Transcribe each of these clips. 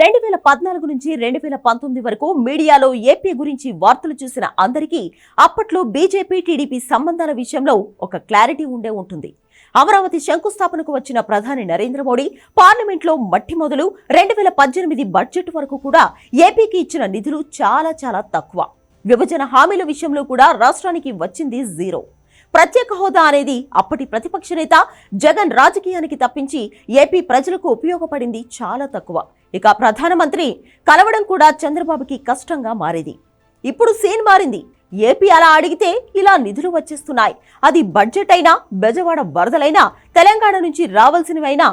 రెండు వేల పద్నాలుగు నుంచి రెండు వేల పంతొమ్మిది వరకు మీడియాలో ఏపీ గురించి వార్తలు చూసిన అందరికీ అప్పట్లో బీజేపీ టీడీపీ సంబంధాల విషయంలో ఒక క్లారిటీ ఉండే ఉంటుంది. అమరావతి శంకుస్థాపనకు వచ్చిన ప్రధాని నరేంద్ర మోడీ పార్లమెంట్లో మట్టి మొదలు రెండు వేల పద్దెనిమిది బడ్జెట్ వరకు కూడా ఏపీకి ఇచ్చిన నిధులు చాలా చాలా తక్కువ. విభజన హామీల విషయంలో కూడా రాష్ట్రానికి వచ్చింది జీరో. ప్రత్యేక హోదా అనేది అప్పటి ప్రతిపక్ష నేత జగన్ రాజకీయానికి తప్పించి ఏపీ ప్రజలకు ఉపయోగపడింది చాలా తక్కువ. ఇక ప్రధానమంత్రి కలవడం కూడా చంద్రబాబుకి కష్టంగా మారేది. ఇప్పుడు సీన్ మారింది. ఏపీ అలా అడిగితే ఇలా నిధులు వచ్చేస్తున్నాయి. అది బడ్జెట్ అయినా బెజవాడ వరదలైనా తెలంగాణ నుంచి రావాల్సినవైనా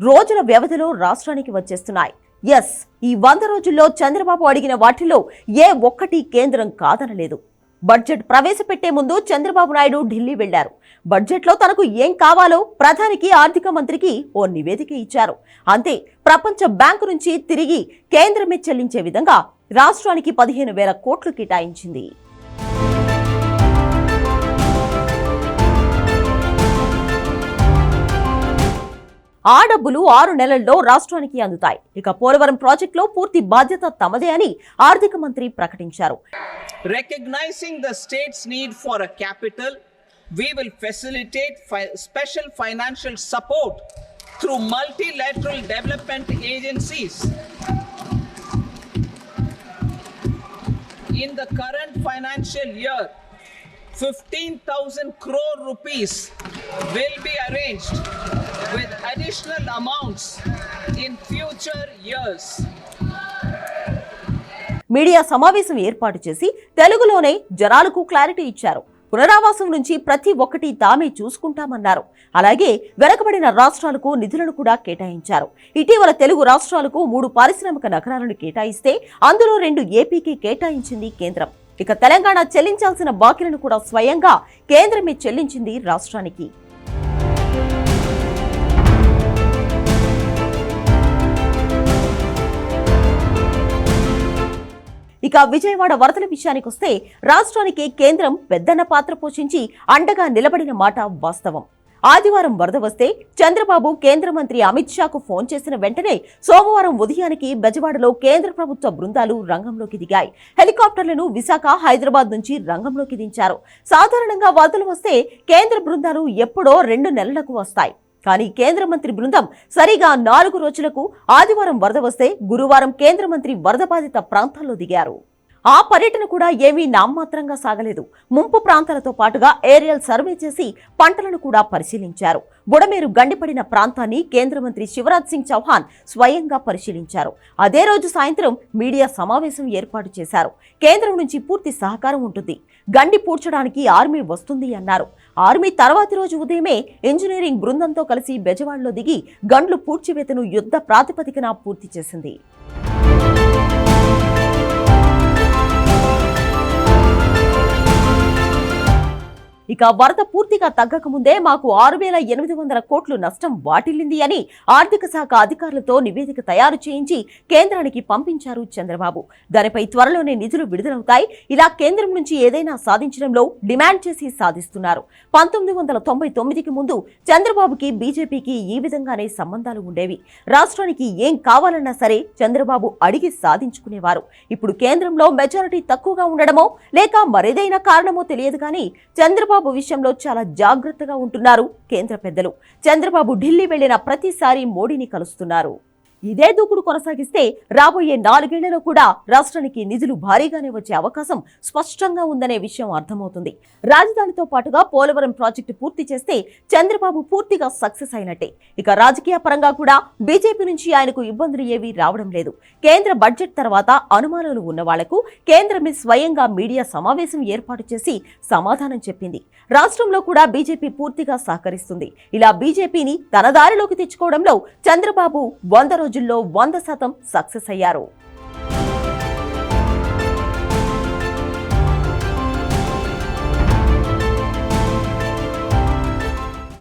రోజుల వ్యవధిలో రాష్ట్రానికి వచ్చేస్తున్నాయి. ఎస్ ఈ వంద రోజుల్లో చంద్రబాబు అడిగిన వాటిలో ఏ ఒక్కటి కేంద్రం కాదనలేదు. బడ్జెట్ ప్రవేశపెట్టే ముందు చంద్రబాబు నాయుడు ఢిల్లీ వెళ్ళారు బడ్జెట్లో తనకు ఏం కావాలో ప్రధానికి ఆర్థిక మంత్రికి ఓ నివేదిక ఇచ్చారు. అంతే ప్రపంచ బ్యాంకు నుంచి తిరిగి కేంద్రమే చెల్లించే విధంగా రాష్ట్రానికి పదిహేను వేల కోట్లు కేటాయించింది. ఆ డబ్బులు ఆరు నెలల్లో రాష్ట్రానికి అందుతాయి ఇక పోలవరం ప్రాజెక్టులో పూర్తి బాధ్యత తమదే అని ఆర్థిక మంత్రి ప్రకటించారు Recognizing the state's need for a capital, we will facilitate fi- special financial support through multilateral development agencies. In the current financial year, 15,000 crore rupees will be arranged with additional amounts in future years. Media సమావేశం ఏర్పాటు చేసి తెలుగులోనే జనాలకు clarity ఇచ్చారు. పునరావాసం నుంచి ప్రతి ఒక్కటి తామే చూసుకుంటామన్నారు. అలాగే వెనకబడిన రాష్ట్రాలకు నిధులను కూడా కేటాయించారు. ఇటీవల తెలుగు రాష్ట్రాలకు మూడు పారిశ్రామిక నగరాలను కేటాయిస్తే అందులో రెండు ఏపీకి కేటాయించింది కేంద్రం. ఇక తెలంగాణ చెల్లించాల్సిన బాకీలను కూడా స్వయంగా కేంద్రమే చెల్లించింది రాష్ట్రానికి. ఇక విజయవాడ వరదల విషయానికి వస్తే రాష్ట్రానికి కేంద్రం పెద్దన్న పాత్ర పోషించి అండగా నిలబడిన మాట వాస్తవం. ఆదివారం వరద వస్తే చంద్రబాబు కేంద్ర మంత్రి అమిత్ షాకు ఫోన్ చేసిన వెంటనే సోమవారం ఉదయానికి బెజవాడలో కేంద్ర ప్రభుత్వ బృందాలు రంగంలోకి దిగాయి. హెలికాప్టర్లను విశాఖ హైదరాబాద్ నుంచి రంగంలోకి దించారు. సాధారణంగా వరదలు వస్తే కేంద్ర బృందాలు ఎప్పుడో రెండు నెలలకు వస్తాయి. కానీ కేంద్ర మంత్రి బృందం సరిగా నాలుగు రోజులకు ఆదివారం వరద వస్తే గురువారం కేంద్ర మంత్రి వరద బాధిత ప్రాంతాల్లో దిగారు. ఆ పర్యటన కూడా ఏమీ నామమాత్రంగా సాగలేదు. ముంపు ప్రాంతాలతో పాటుగా ఏరియల్ సర్వే చేసి పంటలను కూడా పరిశీలించారు. బుడమేరు గండిపడిన ప్రాంతాన్ని కేంద్ర మంత్రి శివరాజ్ సింగ్ చౌహాన్ స్వయంగా పరిశీలించారు. అదే రోజు సాయంత్రం మీడియా సమావేశం ఏర్పాటు చేశారు. కేంద్రం నుంచి పూర్తి సహకారం ఉంటుంది. గండి పూడ్చడానికి ఆర్మీ వస్తుంది అన్నారు. ఆర్మీ తర్వాతి రోజు ఉదయమే ఇంజనీరింగ్ బృందంతో కలిసి బెజవాడలో దిగి గండ్లు పూడ్చివేతను యుద్ధ ప్రాతిపదికన పూర్తి చేసింది. ఇక వరద పూర్తిగా తగ్గకముందే మాకు ఆరు వేల ఎనిమిది వందల కోట్లు నష్టం వాటిల్లింది అని ఆర్థిక శాఖ అధికారులతో నివేదిక తయారు చేయించి కేంద్రానికి పంపించారు చంద్రబాబు. దానిపై త్వరలోనే నిధులు విడుదలవుతాయి. ఇలా కేంద్రం నుంచి ఏదైనా సాధించడంలో డిమాండ్ చేసి సాధిస్తున్నారు. పంతొమ్మిది వందల తొంభై తొమ్మిదికి ముందు చంద్రబాబుకి బీజేపీకి ఈ విధంగానే సంబంధాలు ఉండేవి. రాష్ట్రానికి ఏం కావాలన్నా సరే చంద్రబాబు అడిగి సాధించుకునేవారు. ఇప్పుడు కేంద్రంలో మెజారిటీ తక్కువగా ఉండడమో లేక మరేదైనా కారణమో తెలియదు కానీ చంద్రబాబు విషయంలో చాలా జాగ్రత్తగా ఉంటున్నారు కేంద్ర పెద్దలు. చంద్రబాబు ఢిల్లీ వెళ్ళిన ప్రతిసారి మోడీని కలుస్తున్నారు. ఇదే దూకుడు కొనసాగిస్తే రాబోయే నాలుగేళ్ళలో కూడా రాష్ట్రానికి నిధులు భారీగానే వచ్చే అవకాశం స్పష్టంగా ఉందనే విషయం అర్థమవుతుంది. రాజధానితో పాటుగా పోలవరం ప్రాజెక్టు పూర్తి చేస్తే చంద్రబాబు పూర్తిగా సక్సెస్ అయినట్టే. ఇక రాజకీయ పరంగా కూడా బీజేపీ నుంచి ఆయనకు ఇబ్బందులు ఏవీ రావడం లేదు. కేంద్ర బడ్జెట్ తర్వాత అనుమానాలు ఉన్న వాళ్ళకు కేంద్రమే స్వయంగా మీడియా సమావేశం ఏర్పాటు చేసి సమాధానం చెప్పింది. రాష్ట్రంలో కూడా బీజేపీ పూర్తిగా సహకరిస్తుంది. ఇలా బీజేపీని తన దారిలోకి తెచ్చుకోవడంలో చంద్రబాబు వంద రోజుల్లో వంద శాతం సక్సెస్ అయ్యారు.